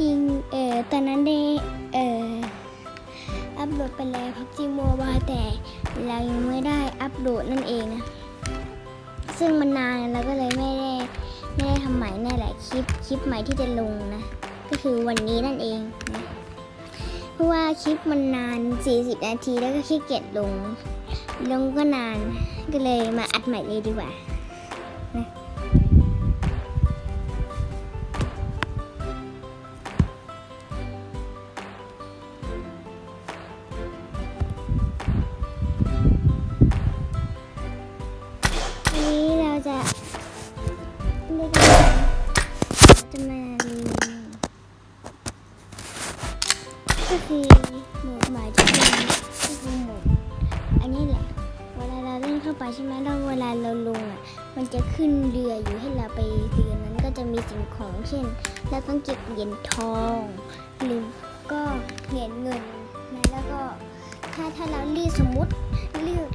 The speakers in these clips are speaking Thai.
จริงเอ่อตอนนั้นได้เอ่ออัปโหลดไปแล้วพับจีโมบายแต่เรายังไม่ได้อัปโหลดนั่นเองนะซึ่งมันนานเราก็เลยไม่ได้ไม่ได้ทำใหม่แน่แหละคลิปคลิปใหม่ที่จะลงนะ ก็คือวันนี้นั่นเองนะเพราะว่าคลิปมันนาน 40 นาทีแล้วก็ขี้เกียจลง ลงก็นานก็เลยมาอัดใหม่เลยดีกว่า ก็คือโหมดหมายที่เป็นก็คือโหมดอันนี้แหละ เวลาเราเล่นเข้าไปใช่ไหมแล้วเวลาเราลงอะ มันจะขึ้นเรืออยู่ให้เราไปเรือนั้นก็จะมีสิ่งของเช่นเราต้องเก็บเหรียญทอง หรือก็เหรียญเงินนะแล้วก็ถ้าถ้าเราเรียกสมมุติเลือก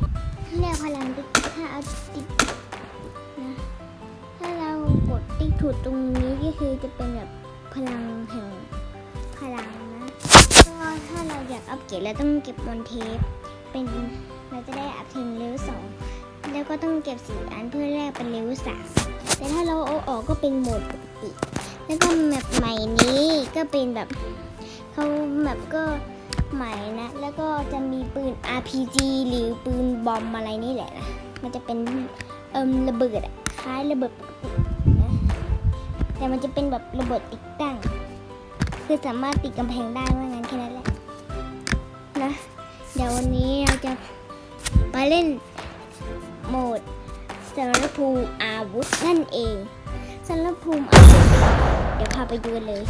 เรียกพลังติ๊กถ้าเอาติ๊กนะถ้าเรากดติ๊กถูกตรงนี้ก็คือจะเป็นแบบพลังแห่งพลัง ถ้าเราอยากอัปเกรดเราต้องเก็บมอนเทป เป็นเราจะได้อัพถึงเลเวลสองแล้วก็ต้องเก็บสี่อันเพื่อแลกเป็นเลเวลสามแต่ถ้าเราเอาออกก็เป็นโหมดปกติ แล้วก็แมปใหม่นี้ก็เป็นแบบเขาแมปก็ใหม่นะ แล้วก็จะมีปืน RPG หรือปืนบอมอะไรนี่แหละนะมันจะเป็นเอิมระเบิดอะคล้ายระเบิดปกตินะแต่มันจะเป็นแบบระเบิดติดตั้ง คือสามารถติดกำแพงได้ว่า เดี๋ยววันนี้เราจะมาเล่นโหมดสารภูมิอาวุธนั่นเองสารภูมิอาวุธเดี๋ยวพาไปดูกันเลย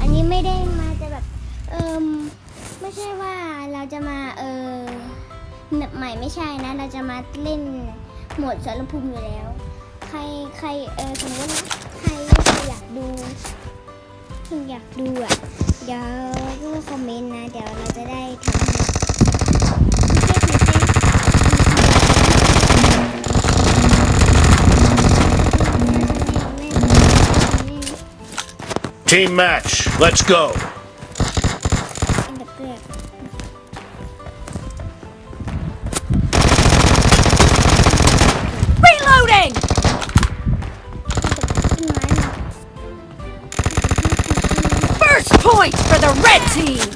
อันนี้ไม่ได้มาจะแบบเอิมไม่ใช่ว่าเราจะมาเออแบบใหม่ไม่ใช่นะ เราจะมาเล่นโหมดสารภูมิอยู่แล้ว ใครใครเออสมมตินะใครอยากดูอยากดูอะ เดี๋ยวผู้คอมเมนต์นะ เดี๋ยวเราจะได้ทำให้ Team match. Let's go. Point for the red team!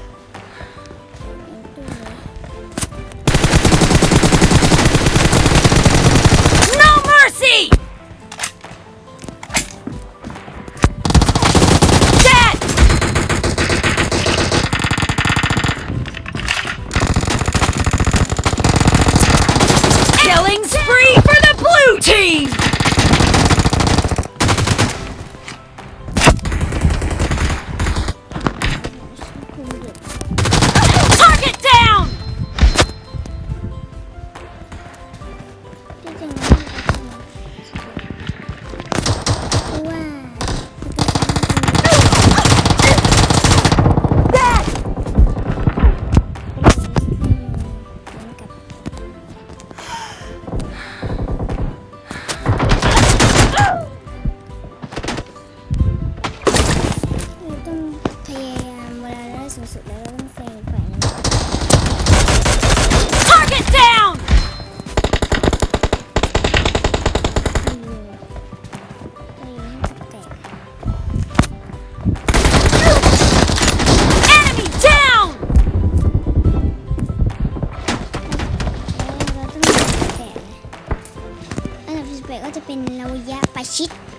team! ยะ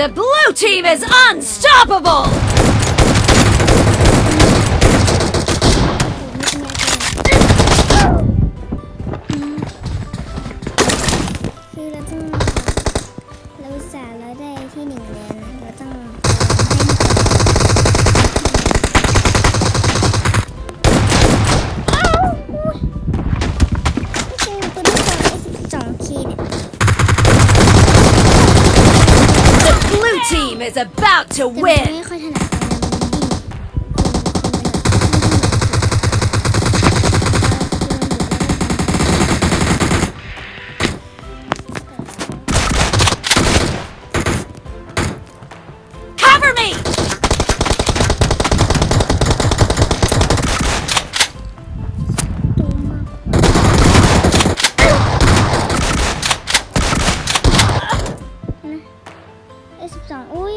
The blue team is unstoppable! To แต่มัน win! ไม่ค่อยถนัดตรงนั้นมันดิ้นคุมมัน Cover me! ตัวมากนะไอ้สิบสองอุ้ยมันเข้าเราแล้วอะไม่ Eskiden o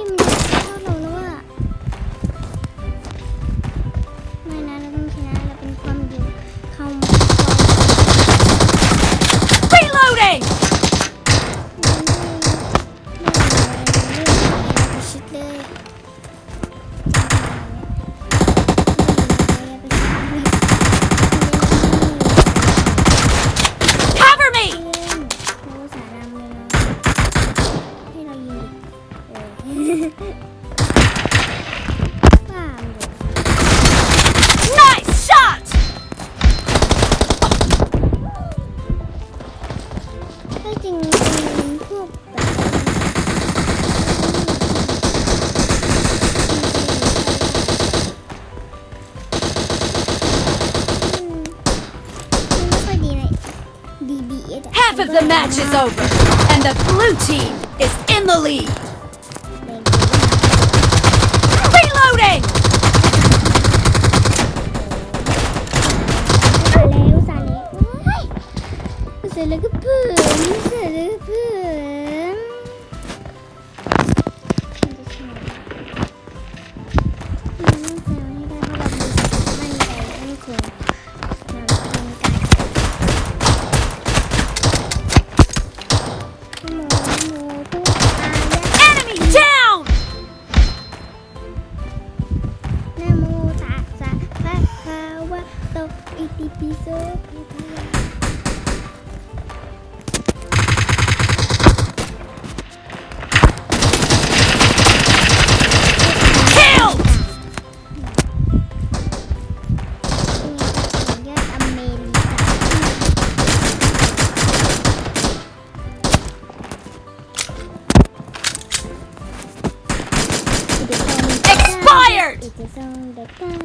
Half of the match is over, and the blue team is in the lead. Reloading! อุตา Expired! อิติซอ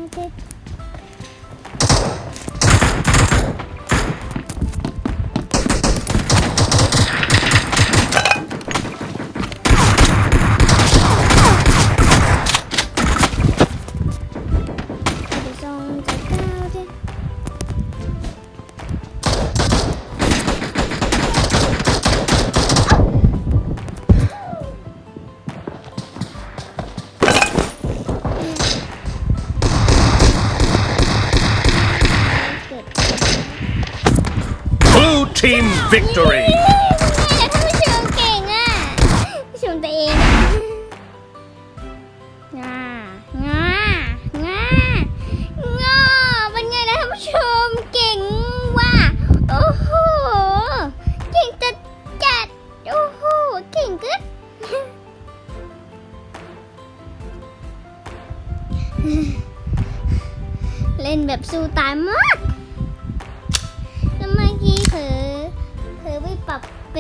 team victory.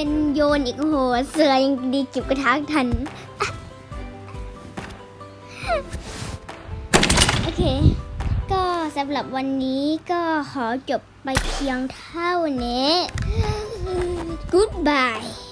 เป็นโยนอีกโอ้โห เสือยังดีจิบกระทะทัน โอเค ก็สำหรับวันนี้ก็ขอจบไปเพียงเท่านี้ Goodbye